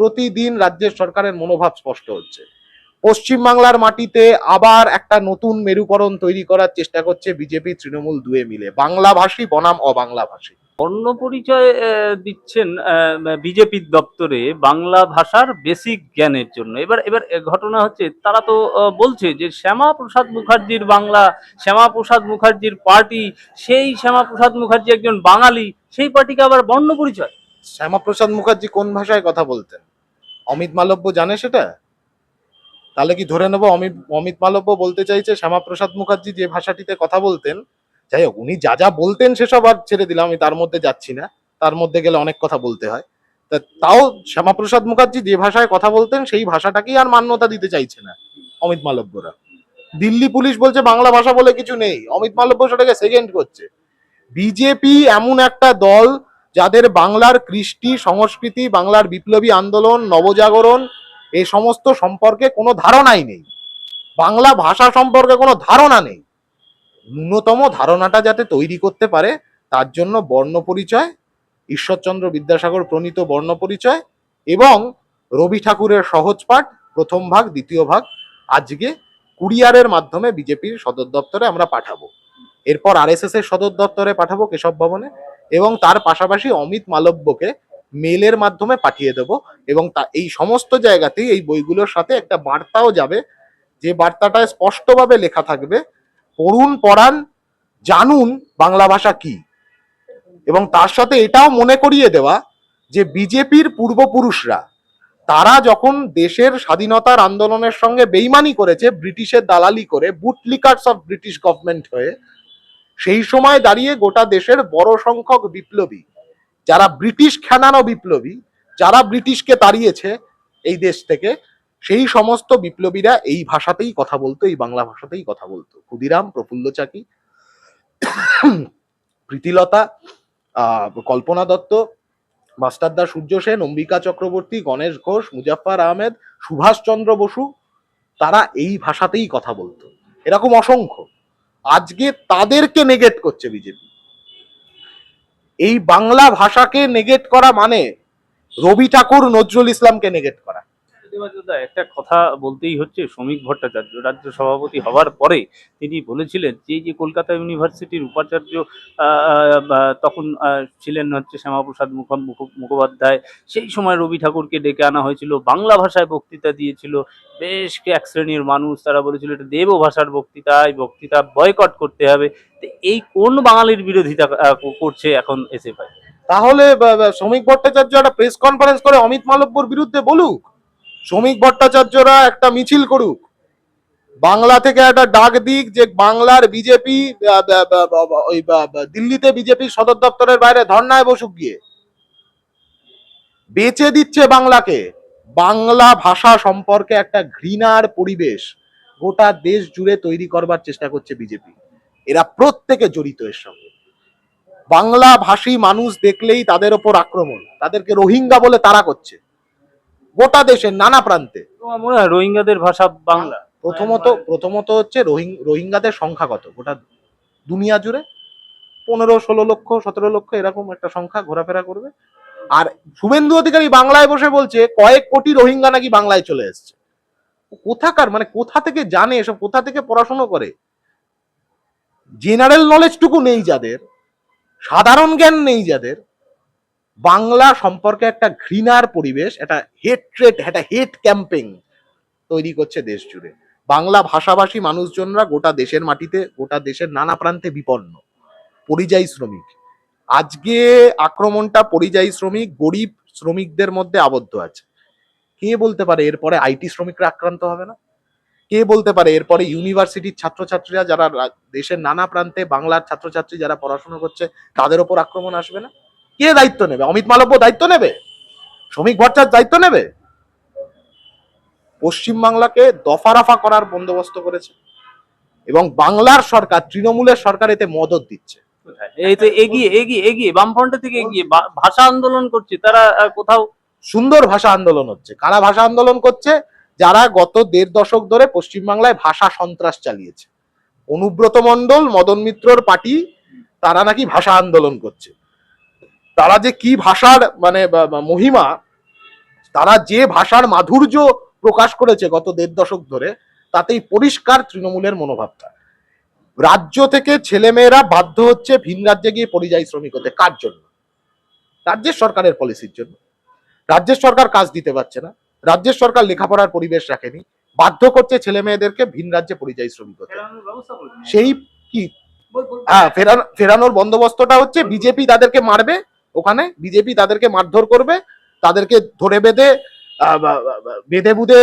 প্রতিদিন রাজ্যের সরকারের মনোভাব স্পষ্ট হচ্ছে। পশ্চিমবাংলার মাটিতে আবার একটা নতুন মেরুকরণ তৈরি করার চেষ্টা করছে বিজেপি তৃণমূল দুয়ে মিলে। বাংলাভাষী বনাম অবাংলাভাষী। বর্ণ পরিচয় দিচ্ছেন বিজেপির দপ্তরে বাংলা ভাষার বেসিক জ্ঞানের জন্য। এবার এবার ঘটনা হচ্ছে তারা তো বলছে যে শ্যামা প্রসাদ মুখার্জির বাংলা শ্যামা প্রসাদ মুখার্জির পার্টি সেই শ্যামা প্রসাদ মুখার্জি একজন বাঙালি সেই পার্টিকে আবার বর্ণ পরিচয়। শ্যামাপ্রসাদ মুখার্জি কোন ভাষায় কথা বলতেন? অমিত মালব্য জানে সেটা? তাহলে কি ধরে নেব অমিত অমিত মালব্য বলতে চাইছে শ্যামাপ্রসাদ মুখার্জি যে ভাষাটিতে কথা বলতেন? যাই হোক, উনি যা যা বলতেন সেসব আর ছেড়ে দিলাম, আমি তার মধ্যে যাচ্ছি না। তার মধ্যে গেলে অনেক কথা বলতে হয়। তা তাও শ্যামাপ্রসাদ মুখার্জি যে ভাষায় কথা বলতেন, সেই ভাষাটাকেই আর মান্যতা দিতে চাইছে না অমিত মালব্যরা। দিল্লি পুলিশ বলছে বাংলা ভাষা বলে কিছু নেই। অমিত মালব্য সেটাকে সেকেন্ড করছে। বিজেপি এমন একটা দল যাদের বাংলার কৃষ্টি, সংস্কৃতি, বাংলার বিপ্লবী আন্দোলন, নবজাগরণ এই সমস্ত সম্পর্কে কোনো ধারণাই নেই। বাংলা ভাষা সম্পর্কে কোনো ধারণা নেই। ন্যূনতম ধারণাটা যাতে তৈরি করতে পারে, তার জন্য বর্ণ পরিচয়, ঈশ্বরচন্দ্র বিদ্যাসাগর প্রণীত বর্ণ পরিচয় এবং রবি ঠাকুরের সহজ পাঠ, প্রথম ভাগ, দ্বিতীয় ভাগ, আজকে কুরিয়ারের মাধ্যমে বিজেপির সদর দপ্তরে আমরা পাঠাবো। এরপর আরএসএস এর সদর দপ্তরে পাঠাবো কেশব ভবনে। এবং তার পাশাপাশি অমিত মালব্যকে মেলের মাধ্যমে পাঠিয়ে দেব। এবং তা, এই সমস্ত জায়গাতেই এই বইগুলোর সাথে একটা বার্তাও যাবে। যে বার্তাটা স্পষ্টভাবে লেখা থাকবে, পড়ুন, পড়ান, জানুন বাংলা ভাষা কি। এবং তার সাথে এটাও মনে করিয়ে দেওয়া যে বিজেপির পূর্বপুরুষরা, তারা যখন দেশের স্বাধীনতার আন্দোলনের সঙ্গে বেইমানি করেছে, ব্রিটিশের দালালি করে বুটলিকার্স অফ ব্রিটিশ গভর্নমেন্ট হয়ে সেই সময় দাঁড়িয়ে গোটা দেশের বড় সংখ্যক বিপ্লবী, যারা ব্রিটিশ খেনানো বিপ্লবী, যারা ব্রিটিশকে তাড়িয়েছে এই দেশ থেকে, সেই সমস্ত বিপ্লবীরা এই ভাষাতেই কথা বলতো, এই বাংলা ভাষাতেই কথা বলতো। ক্ষুদিরাম, প্রফুল্ল চাকি, প্রীতিলতা কল্পনা দত্ত মাস্টারদা সূর্য সেন, অম্বিকা চক্রবর্তী, গণেশ ঘোষ, মুজাফফর আহমেদ, সুভাষচন্দ্র বসু, তারা এই ভাষাতেই কথা বলতো। এরকম অসংখ্য। আজকে তাদেরকে নেগেট করছে বিজেপি। এই বাংলা ভাষাকে নেগেট করা মানে রবি ঠাকুর নজরুল ইসলামকে নেগেট করা। দেবাজ্যোতিদা, একটা কথা বলতেই হচ্ছে শ্রমিক ভট্টাচার্য রাজ্য সভাপতি হওয়ার পরে তিনি বলেছিলেন যে যে কলকাতা ইউনিভার্সিটির উপাচার্য তখন ছিলেন হচ্ছে শ্যামাপ্রসাদ মুখ- মুখ- মুখোপাধ্যায় সেই সময় রবি ঠাকুরকে ডেকে আনা হয়েছিল বাংলা ভাষায় বক্তৃতা দিয়েছিল বেশ এক শ্রেণির মানুষ তারা বলেছিল এটা দেব ভাষার বক্তৃতা এই বক্তৃতা বয়কট করতে হবে। এই কোন বাঙালির বিরোধিতা করছে এখন এসএফআই? তাহলে শ্রমিক ভট্টাচার্য একটা প্রেস কনফারেন্স করে অমিত মালব্যর বিরুদ্ধে বলুক। শ্রমিক ভট্টাচার্যরা একটা মিছিল করুক। বাংলা থেকে একটা ডাক দিক যে বাংলার বিজেপি দিল্লিতে বিজেপি সদর দপ্তরের বাইরে ধর্নায় বসুক গিয়ে। বেচে দিচ্ছে বাংলাকে। বাংলা ভাষা সম্পর্কে একটা ঘৃণার পরিবেশ গোটা দেশ জুড়ে তৈরি করবার চেষ্টা করছে বিজেপি। এরা প্রত্যেকে জড়িত এর সঙ্গে। বাংলা ভাষী মানুষ দেখলেই তাদের ওপর আক্রমণ, তাদেরকে রোহিঙ্গা বলে তারা করছে। গোটা দেশের নানা প্রান্তে। মনে হয় রোহিঙ্গাদের ভাষা বাংলা? প্রথমত প্রথমত হচ্ছে রোহিং রোহিঙ্গাদের সংখ্যা কত? গোটা দুনিয়া জুড়ে পনেরো ষোলো লক্ষ সতেরো লক্ষ এরকম একটা সংখ্যা ঘোরাফেরা করবে। আর শুভেন্দু অধিকারী বাংলায় বসে বলছে কয়েক কোটি রোহিঙ্গা নাকি বাংলায় চলে এসছে। কোথাকার? মানে কোথা থেকে জানে এসব? কোথা থেকে পড়াশোনা করে? জেনারেল নলেজটুকু নেই যাদের সাধারণ জ্ঞান নেই যাদের বাংলা সম্পর্কে একটা ঘৃণার পরিবেশ, একটা হেট্রেট একটা হেট ক্যাম্পেইন তৈরি করছে দেশ জুড়ে। বাংলা ভাষাভাষী মানুষজনরা গোটা দেশের মাটিতে, গোটা দেশের নানা প্রান্তে বিপন্ন, পরিযায়ী শ্রমিক। আজকে আক্রমণটা পরিযায়ী শ্রমিক, গরিব শ্রমিকদের মধ্যে আবদ্ধ আছে। কে বলতে পারে এরপরে আইটি শ্রমিকরা আক্রান্ত হবে না? কে বলতে পারে এরপরে ইউনিভার্সিটির ছাত্রছাত্রীরা যারা দেশের নানা প্রান্তে বাংলার ছাত্রছাত্রী যারা পড়াশোনা করছে, তাদের ওপর আক্রমণ আসবে না? কে দায়িত্ব নেবে? অমিত মালব্য দায়িত্ব নেবে? শ্রমিক ভট্টাচার্য দায়িত্ব নেবে? পশ্চিমবাংলাকে দফারফা করার বন্দোবস্ত করেছে এবং বাংলার সরকার তৃণমূলের সরকার এতে মদত দিচ্ছে। এই তো এগিয়ে এগিয়ে এগিয়ে বামফ্রন্টের থেকে এগিয়ে ভাষা আন্দোলন করছে তারা কোথাও? সুন্দর ভাষা আন্দোলন হচ্ছে। কারা ভাষা আন্দোলন করছে? যারা গত দেড় দশক ধরে পশ্চিমবাংলায় ভাষা সন্ত্রাস চালিয়েছে। অনুব্রত মণ্ডল মদন মিত্রর পার্টি তারা নাকি ভাষা আন্দোলন করছে। তারা যে কি ভাষার মানে মহিমা, তারা যে ভাষার মাধুর্য প্রকাশ করেছে গত দেড় দশক ধরে, তাতেই পরিষ্কার তৃণমূলের মনোভাবটা। রাজ্য থেকে ছেলেমেয়েরা বাধ্য হচ্ছে ভিন রাজ্যে গিয়ে পরিযায়ী শ্রমিক হতে। কার জন্য? রাজ্যের সরকারের পলিসির জন্য। রাজ্যের সরকার কাজ দিতে পারছে না। রাজ্যের সরকার লেখাপড়ার পরিবেশ রাখেনি। বাধ্য করছে ছেলে মেয়েদেরকে ভিন রাজ্যে পরিযায়ী শ্রমিক হতে। সেই কি? হ্যাঁ ফেরানো, ফেরানোর বন্দোবস্তটা হচ্ছে বিজেপি তাদেরকে মারবে ওখানে বিজেপি তাদেরকে মারধর করবে, তাদেরকে ধরে বেঁধে বেঁধে বুধে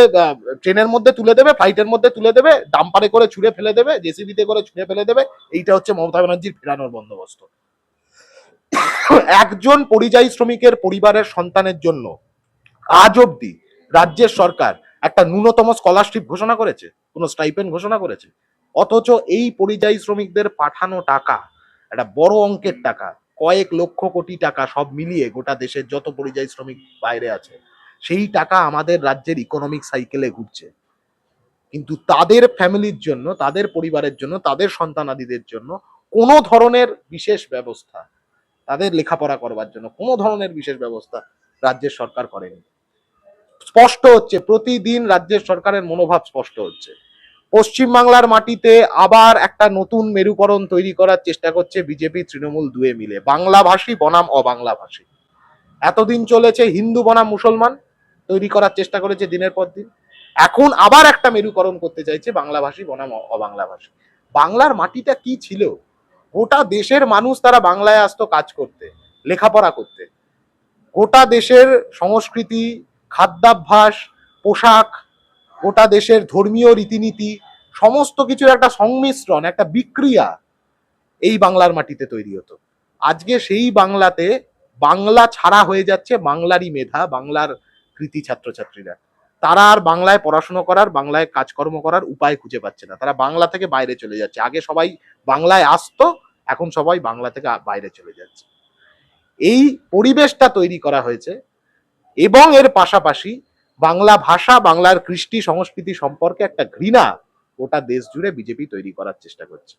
ট্রেনের মধ্যে তুলে দেবে, ফ্লাইটের মধ্যে তুলে দেবে, ডাম্পারে করে ছুঁড়ে ফেলে দেবে, জেসিবিতে করে ছুঁড়ে ফেলে দেবে, এইটা হচ্ছে মমতা ব্যানার্জির ফেরানোর বন্দোবস্ত। একজন পরিযায়ী শ্রমিকের পরিবারের সন্তানের জন্য আজ অব্দি রাজ্যের সরকার একটা ন্যূনতম স্কলারশিপ ঘোষণা করেছে, কোনো স্টাইপেন্ড ঘোষণা করেছে, অথচ এই পরিযায়ী শ্রমিকদের পাঠানো টাকা, একটা বড় অঙ্কের টাকা কয়েক লক্ষ কোটি টাকা সব মিলিয়ে গোটা দেশের যত পরিযায়ী শ্রমিক বাইরে আছে, সেই টাকা আমাদের রাজ্যের ইকোনমিক সাইকেলে ঘুরছে। কিন্তু তাদের ফ্যামিলির জন্য, তাদের পরিবারের জন্য, তাদের সন্তানাদিদের জন্য কোনো ধরনের বিশেষ ব্যবস্থা, তাদের লেখাপড়া করবার জন্য কোনো ধরনের বিশেষ ব্যবস্থা রাজ্যের সরকার করেনি। স্পষ্ট হচ্ছে, প্রতিদিন রাজ্যের সরকারের মনোভাব স্পষ্ট হচ্ছে। পশ্চিমবাংলার মাটিতে আবার একটা নতুন মেরুকরণ তৈরি করার চেষ্টা করছে বিজেপি, তৃণমূল দুয়ে মিলে। বাংলাভাষী বনাম অবাংলাভাষী। এতদিন চলেছে হিন্দু বনাম মুসলমান, তৈরি করার চেষ্টা করেছে দিনের পর দিন। এখন আবার একটা মেরুকরণ করতে চাইছে বাংলাভাষী বনাম অবাংলাভাষী। বাংলার মাটিটা কি ছিল? গোটা দেশের মানুষ তারা বাংলায় আসতো কাজ করতে, লেখাপড়া করতে। গোটা দেশের সংস্কৃতি, খাদ্যাভ্যাস, পোশাক গোটা দেশের ধর্মীয় রীতিনীতি, সমস্ত কিছুর একটা সংমিশ্রণ, একটা বিক্রিয়া এই বাংলার মাটিতে তৈরি হতো। আজকে সেই বাংলাতে বাংলা ছাড়া হয়ে যাচ্ছে বাংলারই মেধা, বাংলার কৃতি ছাত্রছাত্রীরা। তারা আর বাংলায় পড়াশোনা করার, বাংলায় কাজকর্ম করার উপায় খুঁজে পাচ্ছে না। তারা বাংলা থেকে বাইরে চলে যাচ্ছে। আগে সবাই বাংলায় আসতো, এখন সবাই বাংলা থেকে বাইরে চলে যাচ্ছে। এই পরিবেশটা তৈরি করা হয়েছে এবং এর পাশাপাশি বাংলা ভাষা, বাংলার কৃষ্টি সংস্কৃতি সম্পর্কে একটা ঘৃণা গোটা দেশ জুড়ে বিজেপি তৈরি করার চেষ্টা করছে।